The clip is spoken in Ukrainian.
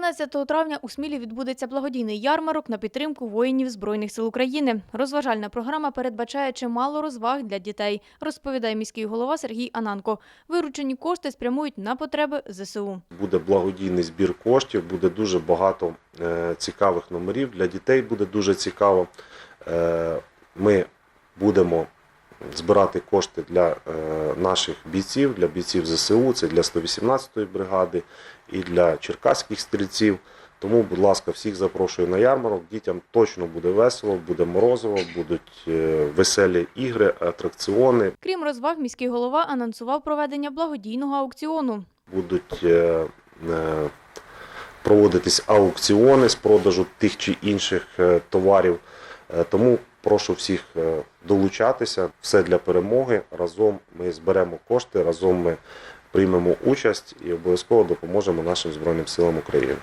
12 травня у Смілі відбудеться благодійний ярмарок на підтримку воїнів Збройних сил України. Розважальна програма передбачає чимало розваг для дітей, розповідає міський голова Сергій Ананко. Виручені кошти спрямують на потреби ЗСУ. Буде благодійний збір коштів, буде дуже багато е, цікавих номерів. Для дітей буде дуже цікаво. Е, Ми будемо збирати кошти для е, наших бійців, для бійців ЗСУ, це для 118-ї бригади і для черкаських стрільців. Тому, будь ласка, всіх запрошую на ярмарок. Дітям точно буде весело, буде морозиво, будуть е, веселі ігри, атракціони. Крім розваг, міський голова анонсував проведення благодійного аукціону. будуть е, проводитись аукціони з продажу тих чи інших товарів. Тому прошу всіх е, долучатися. Все для перемоги. Разом ми зберемо кошти, разом ми приймемо участь і обов'язково допоможемо нашим Збройним силам України.